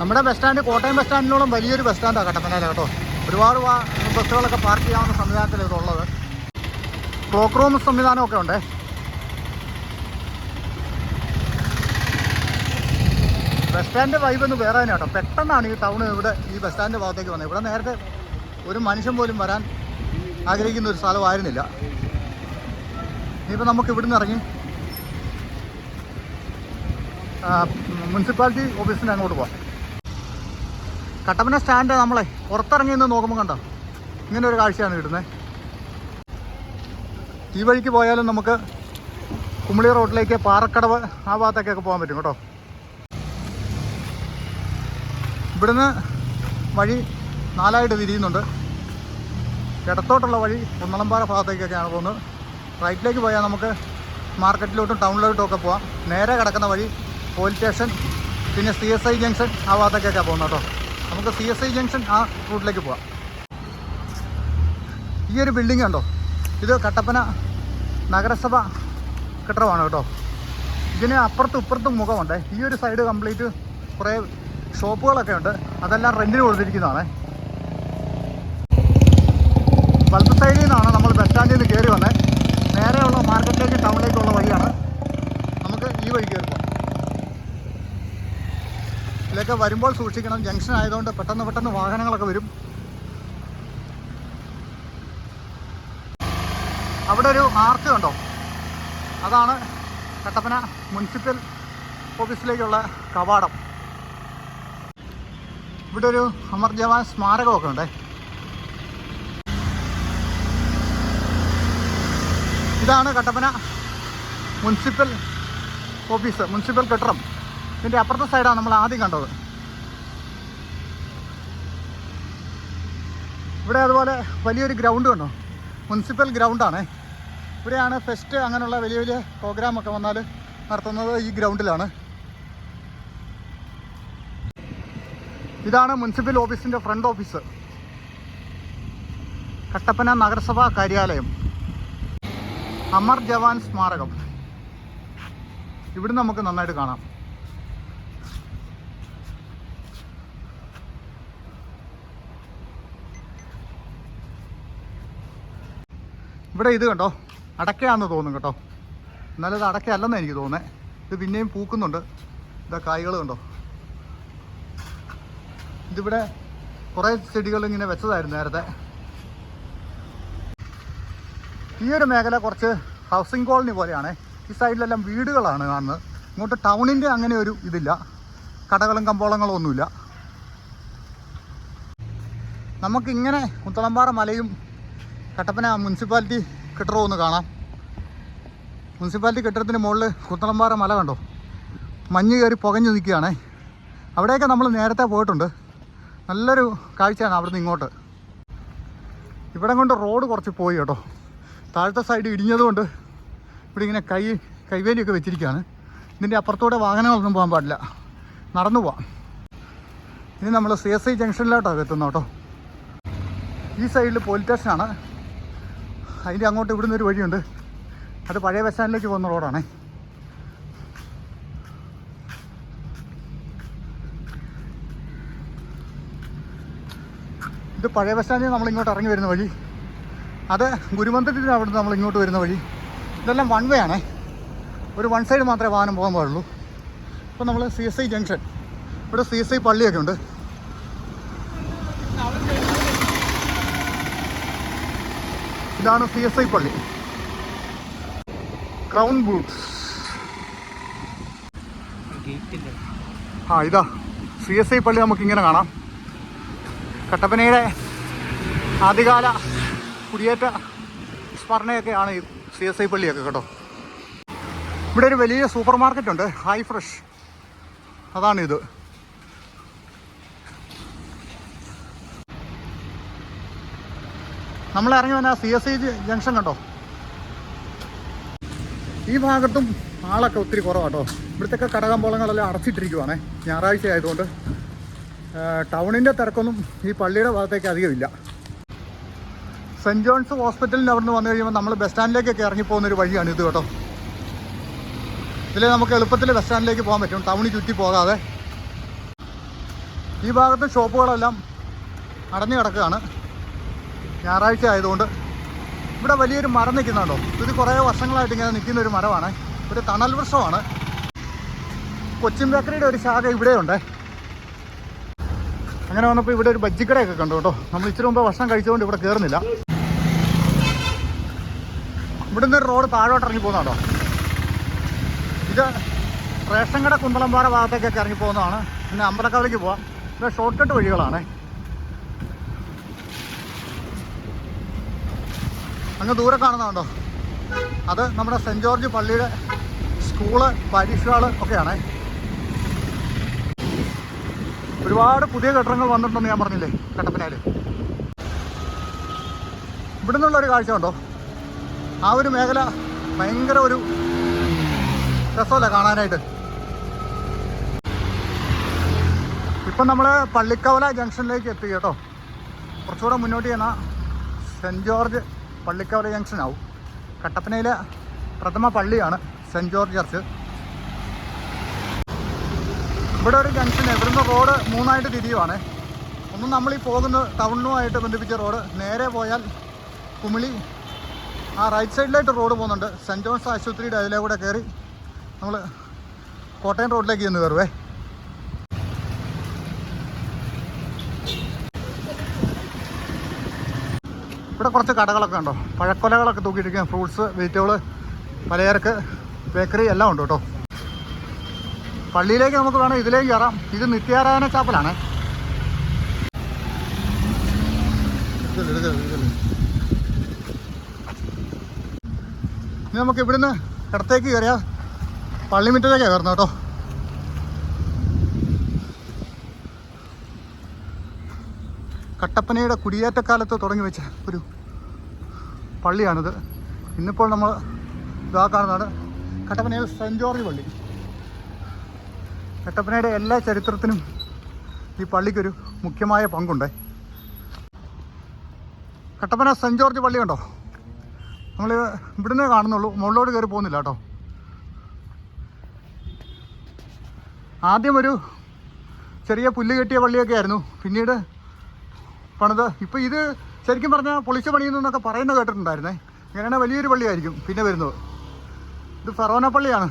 നമ്മുടെ ബസ് സ്റ്റാൻഡ് കോട്ടയം ബസ് സ്റ്റാൻഡിനോളം വലിയൊരു ബസ് സ്റ്റാൻഡാണ് കട്ടപ്പനയിലെ കേട്ടോ. ഒരുപാട് ബസ്സുകളൊക്കെ പാർക്ക് ചെയ്യാവുന്ന സംവിധാനത്തിൽ ഇതുള്ളത്. ക്ലോക്ക് റൂം സംവിധാനമൊക്കെ ഉണ്ട്. ബസ് സ്റ്റാൻഡ് വൈബ് ഒന്ന് വേറെ തന്നെ കേട്ടോ. പെട്ടെന്നാണ് ഈ ടൗൺ ഇവിടെ ഈ ബസ് സ്റ്റാൻഡ് ഭാഗത്തേക്ക് വന്നത്. ഇവിടെ നേരത്തെ ഒരു മനുഷ്യൻ പോലും വരാൻ ആഗ്രഹിക്കുന്ന ഒരു സ്ഥലമായിരുന്നില്ല. ഇനിയിപ്പോൾ നമുക്ക് ഇവിടുന്ന് ഇറങ്ങി മുനിസിപ്പാലിറ്റി ഓഫീസിന്റെ അങ്ങോട്ട് പോവാം. കട്ടപ്പന സ്റ്റാൻഡ് നമ്മളെ പുറത്തിറങ്ങി നിന്ന് നോക്കുമ്പോൾ കണ്ടോ? ഇങ്ങനെ ഒരു കാഴ്ചയാണ് കിട്ടുന്നത് ഈ വഴിക്ക് പോയാലും നമുക്ക് കുമളി റോഡിലേക്ക് പാറക്കടവ് ആ ഭാഗത്തേക്കൊക്കെ പോകാൻ പറ്റും കേട്ടോ. ഇവിടുന്ന് വഴി നാലായിട്ട് തിരിയുന്നുണ്ട്. ഇടത്തോട്ടുള്ള വഴി കുന്നളമ്പാറ ഭാഗത്തേക്കൊക്കെയാണ് പോകുന്നത്. റൈറ്റിലേക്ക് പോയാൽ നമുക്ക് മാർക്കറ്റിലോട്ടും ടൗണിലോട്ടും ഒക്കെ പോവാം. നേരെ കിടക്കുന്ന വഴി പോലീസ് സ്റ്റേഷൻ പിന്നെ സി എസ് ഐ ജംഗ്ഷൻ ആ ഭാഗത്തേക്കൊക്കെയാണ് പോകുന്നത് കേട്ടോ. നമുക്ക് സി എസ് ഐ ജംഗ്ഷൻ ആ റൂട്ടിലേക്ക് പോവാം. ഈ ഒരു ബിൽഡിംഗ് ഉണ്ടോ ഇത് കട്ടപ്പന നഗരസഭ കെട്ടിടമാണ് കേട്ടോ. ഇതിന് അപ്പുറത്തും ഇപ്പുറത്തും മുഖമുണ്ട്. ഈ ഒരു സൈഡ് കംപ്ലീറ്റ് കുറേ ഷോപ്പുകളൊക്കെ ഉണ്ട്. അതെല്ലാം റെന്റിന് കൊടുത്തിരിക്കുന്നതാണ്. വലത്ത് സൈഡിൽ നിന്നാണ് നമ്മൾ ബസ് സ്റ്റാൻഡിൽ നിന്ന് കയറി വന്നത് നേരെയുള്ള മാർക്കറ്റിലേക്ക് ടൗണിലേക്കുള്ള വഴിയാണ്. നമുക്ക് ഈ വഴി കയറി പോകാം ഇതിലൊക്കെ വരുമ്പോൾ സൂക്ഷിക്കണം. ജംഗ്ഷൻ ആയതുകൊണ്ട് പെട്ടെന്ന് പെട്ടെന്ന് വാഹനങ്ങളൊക്കെ വരും. അവിടെ ഒരു മാർക്ക് കണ്ടോ? അതാണ് കട്ടപ്പന മുനിസിപ്പൽ ഓഫീസിലേക്കുള്ള കവാടം. ഇവിടെ ഒരു അമർ ജവാൻ സ്മാരകമൊക്കെ ഉണ്ടേ. ഇതാണ് കട്ടപ്പന മുനിസിപ്പൽ ഓഫീസ് മുനിസിപ്പൽ കെട്ടിടം. ഇതിന്റെ അപ്പുറത്തെ സൈഡാണ് നമ്മൾ ആദ്യം കണ്ടത്. ഇവിടെ അതുപോലെ വലിയൊരു ഗ്രൗണ്ട് കണ്ടോ? മുനിസിപ്പൽ ഗ്രൗണ്ടാണേ ഇവിടെയാണ് ഫെസ്റ്റ് അങ്ങനെയുള്ള വലിയ വലിയ പ്രോഗ്രാമൊക്കെ വന്നാൽ നടത്തുന്നത് ഈ ഗ്രൗണ്ടിലാണ് ഇതാണ് മുനിസിപ്പൽ ഓഫീസിന്റെ ഫ്രണ്ട് ഓഫീസ് കട്ടപ്പന നഗരസഭാ കാര്യാലയം. അമർ ജവാൻ സ്മാരകം. ഇവിടുന്ന് നമുക്ക് നന്നായിട്ട് കാണാം. ഇവിടെ ഇത് കണ്ടോ? അടക്കയാണെന്ന് തോന്നും കേട്ടോ. എന്നാലും ഇത് അടക്കയല്ലെന്ന് എനിക്ക് തോന്നുന്നത് ഇത് പിന്നെയും പൂക്കുന്നുണ്ട്. ഇതാ കായ്കൾ കണ്ടോ? ഇതിവിടെ കുറേ ചെടികൾ ഇങ്ങനെ വെച്ചതായിരുന്നു നേരത്തെ. ഈ ഒരു മേഖല കുറച്ച് ഹൗസിംഗ് കോളനി പോലെയാണ്. ഈ സൈഡിലെല്ലാം വീടുകളാണ് കാണുന്നത്. ഇങ്ങോട്ട് ടൗണിന്റെ അങ്ങനെ ഒരു ഇതില്ല. കടകളും കമ്പോളങ്ങളും ഒന്നുമില്ല. നമുക്കിങ്ങനെ കുത്തളമ്പാറ മലയും കട്ടപ്പന മുനിസിപ്പാലിറ്റി കെട്ടിടവും ഒന്ന് കാണാം. മുനിസിപ്പാലിറ്റി കെട്ടിടത്തിന് മുകളിൽ കുത്തളമ്പാറ മല കണ്ടോ? മഞ്ഞ് കയറി പുകഞ്ഞു നിൽക്കുകയാണേ. അവിടെയൊക്കെ നമ്മൾ നേരത്തെ പോയിട്ടുണ്ട്. നല്ലൊരു കാഴ്ചയാണ് അവിടുന്ന് ഇങ്ങോട്ട്. ഇവിടെ കൊണ്ട് റോഡ് കുറച്ച് പോയി കേട്ടോ. താഴത്തെ സൈഡ് ഇടിഞ്ഞതുകൊണ്ട് ഇവിടെ ഇങ്ങനെ കൈ കൈവേലിയൊക്കെ വെച്ചിരിക്കുകയാണ്. ഇതിന്റെ അപ്പുറത്തൂടെ വാഹനങ്ങളൊന്നും പോകാൻ പാടില്ല. നടന്നു പോവാം. ഇനി നമ്മൾ സി എസ് ഐ ജംഗ്ഷനിലോട്ടാണ് എത്തുന്നത് കേട്ടോ. ഈ സൈഡിൽ പോലീസ് സ്റ്റേഷനാണ്. അതിന്റെ അങ്ങോട്ട് ഇവിടുന്ന് ഒരു വഴിയുണ്ട്. അത് പഴയ ബസ് പോകുന്ന റോഡാണേ ഇത് പഴയ ബസ് നമ്മൾ ഇങ്ങോട്ട് ഇറങ്ങി വരുന്ന വഴി. അത് ഗുരുമന്ദിരത്തിന് അവിടുന്ന് നമ്മൾ ഇങ്ങോട്ട് വരുന്ന വഴി. ഇതെല്ലാം വൺ വേ ആണേ. ഒരു വൺ സൈഡ് മാത്രമേ വാഹനം പോകാൻ പാടുള്ളൂ. അപ്പോൾ നമ്മൾ സി ജംഗ്ഷൻ ഇവിടെ സി എസ് ഐ പള്ളിയൊക്കെ ഉണ്ട്. ഇതാണ് സി എസ് ഐ പള്ളി. ക്രൗൺ ബൂട്ട്സ് ആ ഇതാ. സി എസ് ഐ പള്ളി നമുക്കിങ്ങനെ കാണാം. കട്ടപ്പനയുടെ ആദ്യകാല കുടിയേറ്റ സ്മരണയൊക്കെയാണ് ഈ സി എസ് ഐ പള്ളിയൊക്കെ കേട്ടോ. ഇവിടെ ഒരു വലിയ സൂപ്പർ മാർക്കറ്റ് ഉണ്ട്. ഹൈ ഫ്രഷ് അതാണിത്. നമ്മൾ ഇറങ്ങി വന്ന സി എസ് ഐ ജംഗ്ഷൻ കണ്ടോ? ഈ ഭാഗത്തും ആളൊക്കെ ഒത്തിരി കുറവാട്ടോ. ഇവിടുത്തെ കടകമ്പോളങ്ങളെല്ലാം അടച്ചിട്ടിരിക്കുവാണേ. ഞായറാഴ്ച ആയതുകൊണ്ട് ടൗണിന്റെ തിരക്കൊന്നും ഈ പള്ളിയുടെ ഭാഗത്തേക്ക് അധികമില്ല. സെന്റ് ജോൺസ് ഹോസ്പിറ്റലിന്റെ അവിടെ നിന്ന് വന്നു കഴിയുമ്പോൾ നമ്മൾ ബസ് സ്റ്റാൻഡിലേക്കൊക്കെ ഇറങ്ങിപ്പോകുന്ന ഒരു വഴിയാണ് ഇത് കേട്ടോ. ഇതിൽ നമുക്ക് എളുപ്പത്തിൽ ബസ് സ്റ്റാൻഡിലേക്ക് പോകാൻ പറ്റും. ടൗണിൽ ചുറ്റി പോകാതെ. ഈ ഭാഗത്ത് ഷോപ്പുകളെല്ലാം അടഞ്ഞു കിടക്കുകയാണ്. ഞായറാഴ്ച ആയതുകൊണ്ട് ഇവിടെ വലിയൊരു മരം നിൽക്കുന്നുണ്ടോ? ഇത് കുറേ വർഷങ്ങളായിട്ട് ഇങ്ങനെ നിൽക്കുന്ന ഒരു മരമാണ്. ഒരു തണൽ വൃക്ഷമാണ്. കൊച്ചിൻ ബേക്കറിയുടെ ഒരു ശാഖ ഇവിടെയുണ്ട്. അങ്ങനെ വന്നപ്പോൾ ഇവിടെ ഒരു ബജ്ജിക്കടയൊക്കെ കണ്ടു കേട്ടോ. നമ്മൾ ഇച്ചിരി മുമ്പ് ഭക്ഷണം കഴിച്ചുകൊണ്ട് ഇവിടെ കയറുന്നില്ല. ഇവിടുന്ന് ഒരു റോഡ് താഴോട്ട് ഇറങ്ങി പോകുന്നുണ്ടോ? ഇത് റേഷൻ കട കുന്തളംപാറ ഭാഗത്തേക്കൊക്കെ ഇറങ്ങി പോകുന്നതാണ്. പിന്നെ അമ്പലക്കാവിലേക്ക് പോവാം. ഇത് ഷോർട്ട് കട്ട് വഴികളാണ്. അങ്ങ് ദൂരെ കാണുന്നുണ്ടോ അത് നമ്മുടെ സെന്റ് ജോർജ് പള്ളിയുടെ സ്കൂൾ പരീക്ഷ ഹാൾ ഒക്കെയാണേ. ഒരുപാട് പുതിയ കെട്ടിടങ്ങൾ വന്നിട്ടുണ്ടെന്ന് ഞാൻ പറഞ്ഞില്ലേ കട്ടപ്പനയിൽ ഇവിടെ നിന്നുള്ള ഒരു കാഴ്ച ഉണ്ടോ ആ ഒരു മേഖല ഭയങ്കര ഒരു രസമല്ല കാണാനായിട്ട്? ഇപ്പം നമ്മൾ പള്ളിക്കവല ജംഗ്ഷനിലേക്ക് എത്തി കേട്ടോ. കുറച്ചുകൂടെ മുന്നോട്ട് ചെയ്യുന്ന സെന്റ് ജോർജ് പള്ളിക്കവല ജംഗ്ഷൻ ആവും കട്ടപ്പനയിലെ പ്രഥമ പള്ളിയാണ് സെന്റ് ജോർജ് ചർച്ച്. ഇവിടെ ഒരു ജംഗ്ഷൻ ഇവിടുന്ന് റോഡ് മൂന്നായിട്ട് തിരിയുവാണ്. ഒന്ന് നമ്മൾ ഈ പോകുന്ന ടൗണുമായിട്ട് ബന്ധിപ്പിച്ച റോഡ്. നേരെ പോയാൽ കുമിളി. ആ റൈറ്റ് സൈഡിലായിട്ട് റോഡ് പോകുന്നുണ്ട്. സെന്റ് ജോൺസ് ആശുപത്രിയുടെ അതിലെ കൂടെ കയറി നമ്മൾ കോട്ടയം റോഡിലേക്ക് ചെന്ന് കയറുവേ. ഇവിടെ കുറച്ച് കടകളൊക്കെ ഉണ്ടോ? പഴക്കൊലകളൊക്കെ തൂക്കിയിട്ടിരിക്കുന്ന ഫ്രൂട്ട്സ് വെജിറ്റബിൾ പലചരക്ക് ബേക്കറി എല്ലാം ഉണ്ട് കേട്ടോ. പള്ളിയിലേക്ക് നമുക്ക് വേണം ഇതിലേക്ക് കയറാം. ഇത് നിത്യാരാധന ചാപ്പലാണ്. ഇനി നമുക്ക് ഇവിടുന്ന് ഇടത്തേക്ക് കയറിയാൽ പള്ളിമുറ്റത്തേക്കാണ് കയറുന്നത് കേട്ടോ. കട്ടപ്പനയുടെ കുടിയേറ്റക്കാലത്ത് തുടങ്ങി വെച്ച ഒരു പള്ളിയാണിത്. ഇന്നിപ്പോൾ നമ്മൾ ഇതാ കാണുന്നതാണ് കട്ടപ്പനയിൽ സെന്റ് ജോർജ് പള്ളി. കട്ടപ്പനയുടെ എല്ലാ ചരിത്രത്തിനും ഈ പള്ളിക്കൊരു മുഖ്യമായ പങ്കുണ്ട്. കട്ടപ്പന സെന്റ് ജോർജ് പള്ളി കണ്ടോ? നമ്മൾ ഇവിടുന്ന് കാണുന്നുള്ളൂ. മുകളിലോട്ട് കയറി പോകുന്നില്ല കേട്ടോ. ആദ്യം ഒരു ചെറിയ പുല്ല് കെട്ടിയ പള്ളിയൊക്കെ ആയിരുന്നു. പിന്നീട് പണിത്. ഇപ്പോൾ ഇത് ശരിക്കും പറഞ്ഞാൽ പൊളിച്ച പണിയുന്നു എന്നൊക്കെ പറയുന്നത് കേട്ടിട്ടുണ്ടായിരുന്നേ. ഇങ്ങനെയാണ് വലിയൊരു പള്ളിയായിരിക്കും പിന്നെ വരുന്നത്. ഇത് ഫെറോന പള്ളിയാണ്.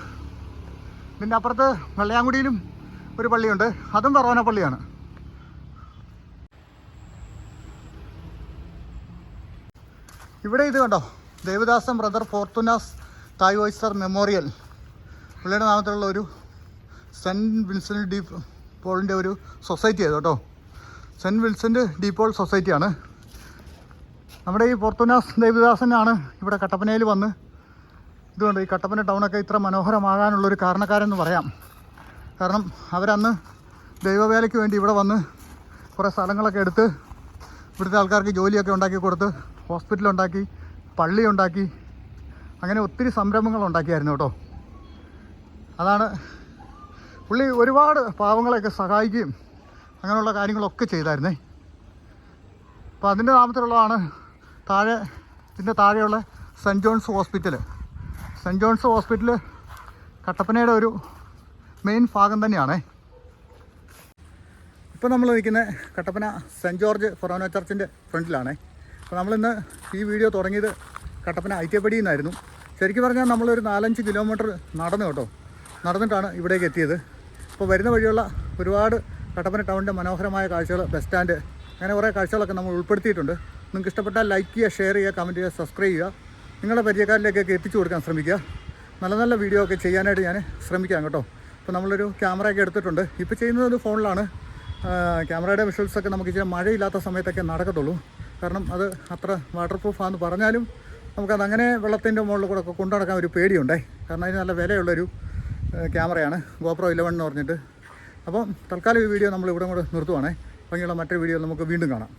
ഇതിന്റെ അപ്പുറത്ത് വെള്ളയാങ്കുടിയിലും ഒരു പള്ളിയുണ്ട്. അതും ഫെറോന പള്ളിയാണ്. ഇവിടെ ഇത് കണ്ടോ? ദേവദാസൻ ബ്രദർ ഫോർത്തുനാസ് തായ് ഓയിസ്റ്റർ മെമ്മോറിയൽ. പുള്ളിയുടെ നാമത്തിലുള്ള ഒരു സെന്റ് വിൻസെന്റ് ഡി പോളിന്റെ ഒരു സൊസൈറ്റി ആയത് കേട്ടോ. Saint Vincent de Paul Paul സൊസൈറ്റിയാണ്. നമ്മുടെ ഈ പുറത്തുനാസ് ദേവദാസനാണ് ഇവിടെ കട്ടപ്പനയിൽ വന്ന് ഇതുകൊണ്ട് ഈ കട്ടപ്പന ടൗണൊക്കെ ഇത്ര മനോഹരമാകാനുള്ളൊരു കാരണക്കാരെന്ന് പറയാം. കാരണം അവരന്ന് ദൈവവേലയ്ക്ക് വേണ്ടി ഇവിടെ വന്ന് കുറേ സ്ഥലങ്ങളൊക്കെ എടുത്ത് ഇവിടുത്തെ ആൾക്കാർക്ക് ജോലിയൊക്കെ ഉണ്ടാക്കി കൊടുത്ത് ഹോസ്പിറ്റലുണ്ടാക്കി പള്ളി ഉണ്ടാക്കി അങ്ങനെ ഒത്തിരി സംരംഭങ്ങൾ ഉണ്ടാക്കിയായിരുന്നു കേട്ടോ. അതാണ് പുള്ളി ഒരുപാട് പാവങ്ങളെയൊക്കെ സഹായിക്കുകയും അങ്ങനെയുള്ള കാര്യങ്ങളൊക്കെ ചെയ്തായിരുന്നേ. അപ്പോൾ അതിന്റെ നാമത്തിലുള്ളതാണ് താഴെ ഇതിന്റെ താഴെയുള്ള saint John's hospital saint John's hospital കട്ടപ്പനയുടെ ഒരു മെയിൻ ഭാഗം തന്നെയാണേ. ഇപ്പോൾ നമ്മൾ നിൽക്കുന്ന കട്ടപ്പന സെന്റ് ജോർജ് ഫൊറോന ചർച്ചിന്റെ ഫ്രണ്ടിലാണേ. അപ്പോൾ നമ്മളിന്ന് ഈ വീഡിയോ തുടങ്ങിയത് കട്ടപ്പന ഐറ്റപ്പടിയിൽ നിന്നായിരുന്നു ശരിക്കും പറഞ്ഞാൽ നമ്മളൊരു നാലഞ്ച് കിലോമീറ്റർ നടന്നു കേട്ടോ. നടന്നിട്ടാണ് ഇവിടേക്ക് എത്തിയത്. അപ്പോൾ വരുന്ന വഴിയുള്ള ഒരുപാട് കട്ടപ്പന ടൗണിന്റെ മനോഹരമായ കാഴ്ചകൾ ബസ് സ്റ്റാൻഡ് അങ്ങനെ കുറേ കാഴ്ചകളൊക്കെ നമ്മൾ ഉൾപ്പെടുത്തിയിട്ടുണ്ട്. നിങ്ങൾക്ക് ഇഷ്ടപ്പെട്ടാൽ ലൈക്ക് ചെയ്യുക ഷെയർ ചെയ്യുക കമന്റ് ചെയ്യുക സബ്സ്ക്രൈബ് ചെയ്യുക. നിങ്ങളുടെ പരിചയക്കാരിലേക്കൊക്കെ എത്തിച്ചു കൊടുക്കാൻ ശ്രമിക്കുക. നല്ല നല്ല വീഡിയോ ഒക്കെ ചെയ്യാനായിട്ട് ഞാൻ ശ്രമിക്കാം കേട്ടോ. അപ്പോൾ നമ്മളൊരു ക്യാമറയൊക്കെ എടുത്തിട്ടുണ്ട്. ഇപ്പോൾ ചെയ്യുന്നത് ഒരു ഫോണിലാണ് ക്യാമറയുടെ വിഷ്വൽസൊക്കെ നമുക്ക് ഇച്ചിരി മഴയില്ലാത്ത സമയത്തൊക്കെ നടക്കത്തുള്ളൂ. കാരണം അത് അത്ര വാട്ടർ പ്രൂഫാന്ന് പറഞ്ഞാലും നമുക്കത് അങ്ങനെ വെള്ളത്തിന്റെ മുകളിൽ കൂടെ ഒക്കെ കൊണ്ടു നടക്കാൻ ഒരു പേടിയുണ്ടേ. കാരണം അതിന് നല്ല വിലയുള്ളൊരു ക്യാമറയാണ് ഗോപ്രോ ഇലവൻ എന്ന് പറഞ്ഞിട്ട് അപ്പം തൽക്കാലം ഈ വീഡിയോ നമ്മൾ ഇവിടെ കൂടെ നിർത്തുവാണേ. ഭംഗിയുള്ള മറ്റൊരു വീഡിയോ നമുക്ക് വീണ്ടും കാണാം.